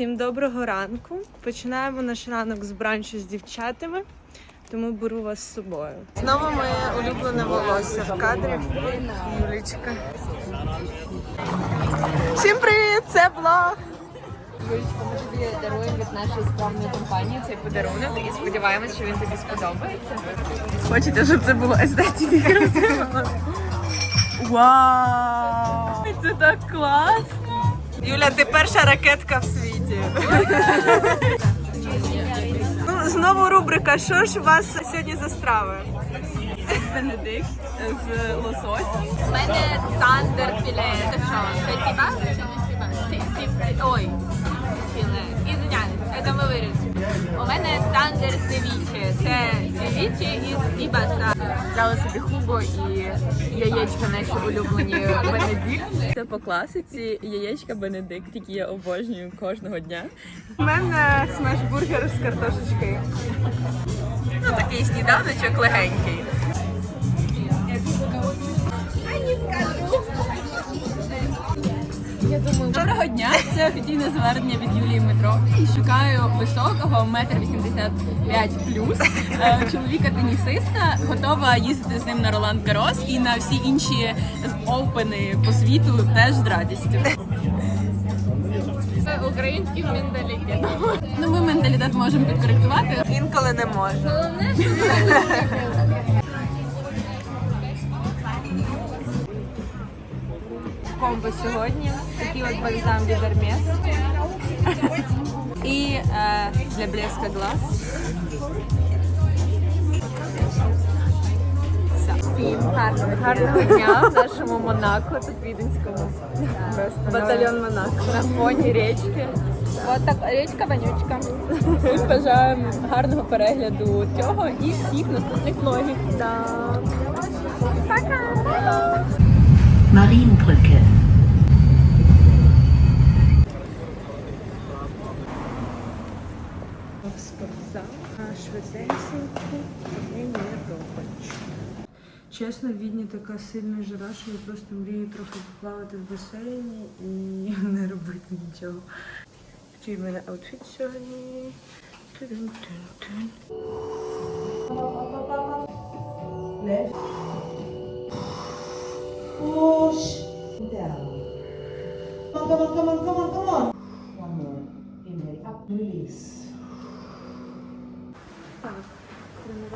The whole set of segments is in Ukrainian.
Всім доброго ранку. Починаємо наш ранок з бранчу з дівчатами, тому беру вас з собою. Знову моє улюблене волосся в кадрі. Юлічка. Всім привіт! Це блог. Юлечка, ми тобі даруємо від нашої скромної компанії цей подарунок і сподіваємось, що він тобі сподобається. Хочете, щоб це було естетики? Вау! Це так класно! Юля, ти перша ракетка в світі. Ну, знову рубрика. Що ж у вас сьогодні за страви? Бенедикт з лососем. У мене тандер філе. Це що? Це тіба Ой, філе. Ізвиняюсь, це ми вирішимо. У мене тандер севіче. Це севіче із тібаса. Взяла собі хубо і яєчка наші улюблені Бенедикт. Це по класиці яєчка Бенедикт, які я обожнюю кожного дня. У мене смеш-бургер з картошечкою. Ну такий сніданочок легенький. Доброго дня! Це офіційне звернення від Юлії Метрової. Шукаю високого, метр вісімдесят п'ять плюс е, чоловіка тенісиста. Готова їздити з ним на Роланд Гарос і на всі інші опени по світу теж з радістю. Це український менталітет. Ну ми менталітет можемо підкоректувати. Інколи не можу. Головне, що Комбо сьогодні. Такий от бальзам від Hermes. І е, для блеска глаз. Всім гарного, гарного дня в нашому Монако, тут віденському. Батальйон Монако. На фоні річки. От так річка вонючка. Всім бажаємо гарного перегляду цього і всіх наступних влогів. Marienbrücke. В швиденько і не робить. Чесно, в Відні така сильна жара, що я просто мрію трохи поплавати в басейні і не робити нічого. Який в мене аутфіт сьогодні. Тудун-тун-тун. Push down. Come on, come on, come on, come on, come on. One more. Inhale up, release.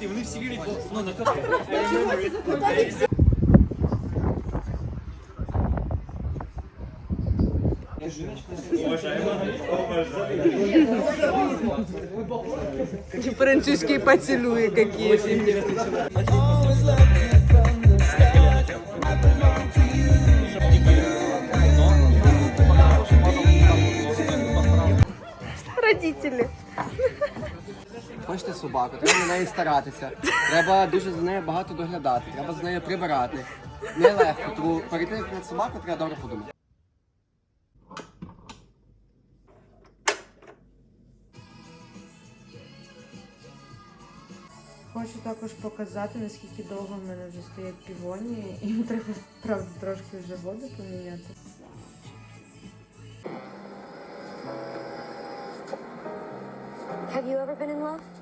зладунчик. Вони всі вірять, ну на кафе. Французские поцелуи какие-то. Родители. Хочете собаку, треба на неї старатися. Треба дуже за нею багато доглядати, треба за нею прибирати. Нелегко, тому перед тим, як на собаку, треба добре подумати. Хочу також показати, наскільки довго в мене вже стоять півоні, і треба правда трошки вже воду поміняти. Have you ever been in love?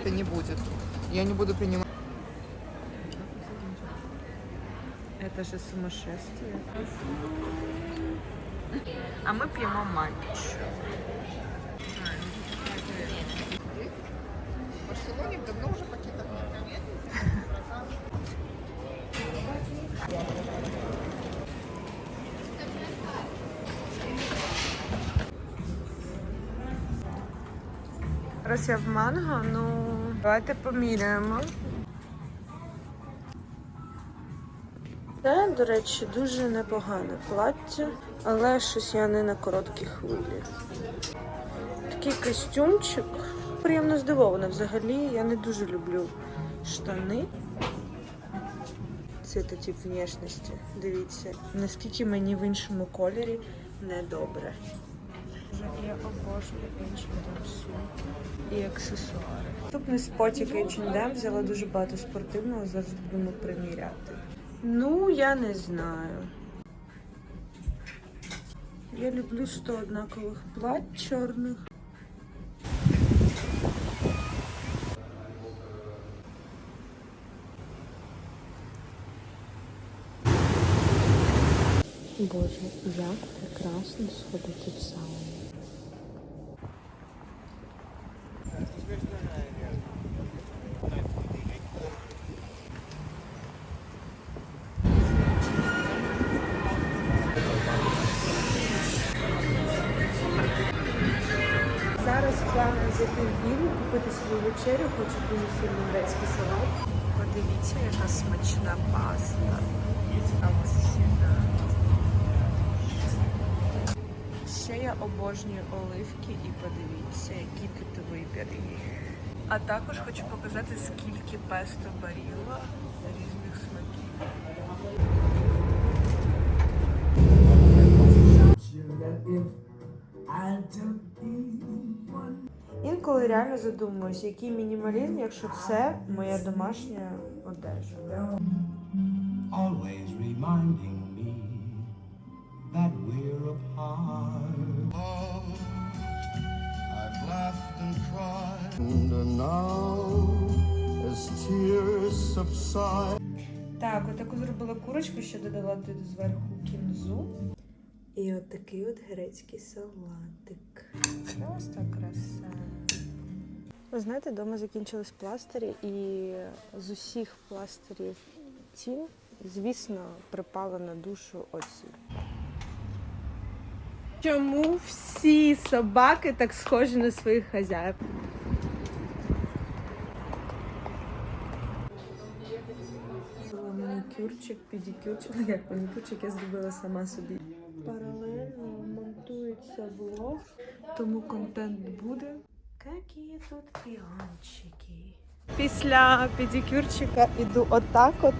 Это не будет. Я не буду принимать. Это же сумасшествие. А ми п'ємо матч. Раз я в манго, ну давайте поміряємо. Це, до речі, дуже непогане плаття, але щось я не на короткі хвилі. Такий костюмчик. Приємно здивована взагалі. Я не дуже люблю штани. Це тип внешності. Дивіться, наскільки мені в іншому кольорі недобре. Я обожнюю сумки і аксесуари. Наступний спотік H&M взяла дуже багато спортивного, зараз будемо приміряти. Ну, я не знаю. Я люблю 100 однакових плать чорних. Боже, як прекрасно сходити в сауну. Купити свою вечерю, хочу дуже сильно грецький салат. Подивіться, яка смачна паста. А ось ціна. Ще я обожнюю оливки і подивіться, який тут вибір їх. А також хочу показати, скільки песто баріла різних смаків. Інколи реально задумуюсь, який мінімалізм, якщо це моя домашня одежа. always reminding me that we're apart. I've laughed and cried, and now as tears subside. Так, отаку зробила курочку, ще додала туди зверху кінзу. І от такий от грецький салатик. Просто краса. Ви знаєте, вдома закінчились пластирі, і з усіх пластирів цін, звісно, припала на душу оці. Чому всі собаки так схожі на своїх хазяїв? Манікюрчик, педикюрчик, ну як манікюрчик я зробила сама собі. Паралельно монтується влог, тому контент буде. Які тут піончики. Після педикюрчика іду отак от.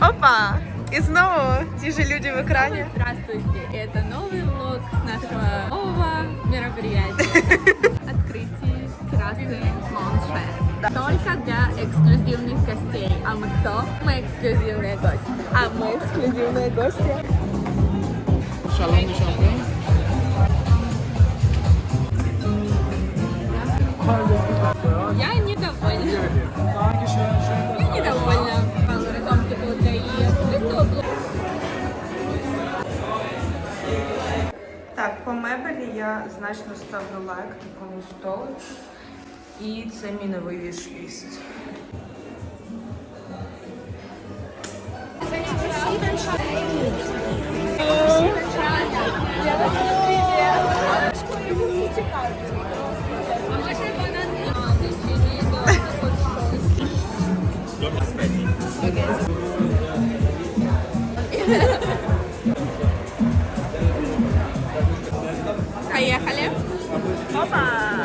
Опа! І знову ті ж люди в екрані. Здравствуйте, это новый влог с нашего нового мероприятия. Открытие террасы Моншер. Только для эксклюзивных гостей. А мы кто? Мы эксклюзивные гости. А ми ексклюзивні гості. Я недовольна. Я недовольна По мебелі я значно ставлю лайк такому столу. І це мій новий вішліст. Поехали. Опа!